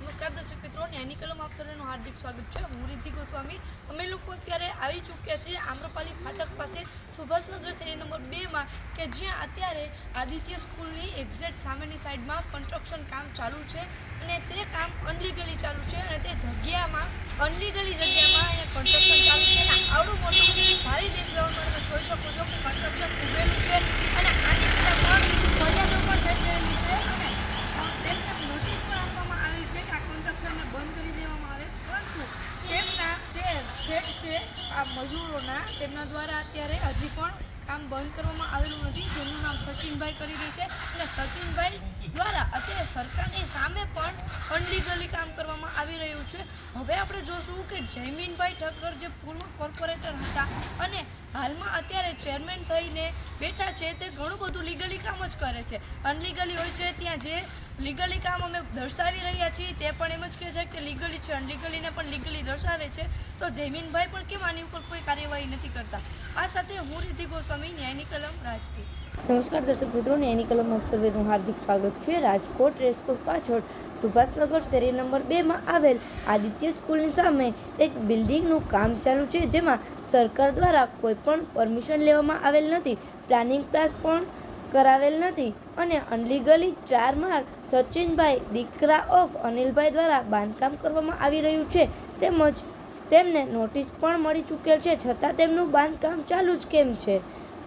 નમસ્કાર દર્શક મિત્રો, ન્યાયની કલમ આપ હાર્દિક સ્વાગત છે. હું રિદ્ધિ ગોસ્વામી. અમે લોકો અત્યારે આવી ચૂક્યા છીએ આમ્રપાલી ફાટક પાસે સુભાષનગર શેરી નંબર બેમાં કે જ્યાં અત્યારે આદિત્ય સ્કૂલની એક્ઝેક્ટ સામેની સાઈડમાં કન્સ્ટ્રક્શન કામ ચાલુ છે અને તે કામ અનલીગલી ચાલુ છે અને તે જગ્યામાં, અનલીગલી જગ્યામાં અહીંયા કન્સ્ટ્રક્શન ચાલુ છે અને આવડું મોટું ભારી બેકગ્રાઉન્ડમાં તમે જોઈ શકો છો કે કન્સ્ટ્રક્શન ઉભેલું છે અને આની પહેલાં પણ ફરિયાદો પણ થઈ ગયેલી છે અને અ, તેમને નોટિસ પણ આપવામાં આવી છે કે આ કન્સ્ટ્રક્શનને બંધ કરી દેવામાં આવે પરંતુ તેમના જે શેડ છે આ મજૂરોના, તેમના દ્વારા અત્યારે હજી પણ કામ બંધ કરવામાં આવેલું નથી. જેનું નામ સચિનભાઈ કરી રહ્યું છે. અને સચિનભાઈ દ્વારા અત્યારે સરકારની સામે પણ અનલીગલી કામ કરવામાં આવી રહ્યું છે. હવે આપણે જોશું કે જયમીનભાઈ ઠક્કર જે પૂર્વ કોર્પોરેટર હતા અને હાલમાં અત્યારે ચેરમેન થઈને બેઠા છે, તે ઘણું બધું લીગલી કામ જ કરે છે. અનલીગલી હોય છે ત્યાં જે લીગલી કામ અમે દર્શાવી રહ્યા છીએ, તે પણ એમ જ કહે છે કે લીગલી છે અનલીગલીને પણ લીગલી દર્શાવે છે. તો જયમીનભાઈ પણ કેમ આની ઉપર કોઈ કાર્યવાહી નથી કરતા? આ સાથે હું રિદ્ધિ ગોસ્વામી, ન્યાયની કલમ, રાજકોટ. નમસ્કાર, દર્શક મિત્રો, ન્યાયની કલમ ઓબ્ઝર્વેનું હાર્દિક સ્વાગત છે. રાજકોટ રેસકોર્સ પાછળ સુભાષનગર શેરી નંબર બેમાં આવેલ આદિત્ય સ્કૂલની સામે એક બિલ્ડિંગનું કામ ચાલુ છે, જેમાં સરકાર દ્વારા કોઈ પણ પરમિશન લેવામાં આવેલ નથી. પ્લાનિંગ ક્લાસ પણ કરાવેલ નથી અને અનલીગલી ચાર માળ સચિનભાઈ, દીકરા ઓફ અનિલભાઈ દ્વારા બાંધકામ કરવામાં આવી રહ્યું છે. તેમજ તેમને નોટિસ પણ મળી ચૂકેલ છે. છતાં તેમનું બાંધકામ ચાલુ જ કેમ છે?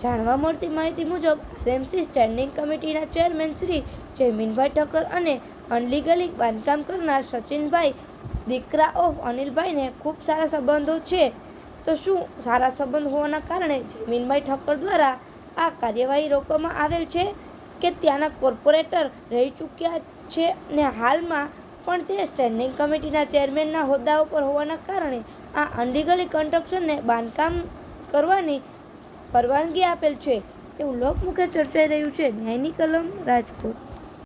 જાણવા મળતી માહિતી મુજબ રેમસી સ્ટેન્ડિંગ કમિટીના ચેરમેન શ્રી જયમીનભાઈ ઠક્કર અને અનલીગલી બાંધકામ કરનાર સચિનભાઈ, દીકરા ઓફ અનિલભાઈને ખૂબ સારા સંબંધો છે. તો શું સારા સંબંધ હોવાના કારણે જયમીનભાઈ ઠક્કર દ્વારા આ કાર્યવાહી રોકવામાં આવેલ છે કે ત્યાંના કોર્પોરેટર રહી ચૂક્યા છે ને હાલમાં પણ તે સ્ટેન્ડિંગ કમિટીના ચેરમેનના હોદ્દાઓ પર હોવાના કારણે આ અનલીગલી કન્સ્ટ્રક્શનને બાંધકામ કરવાની પરવાનગી આપેલ છે. એવું લોકમુખે ચર્ચાઈ રહ્યું છે. ન્યાયની કલમ રાજકોટ.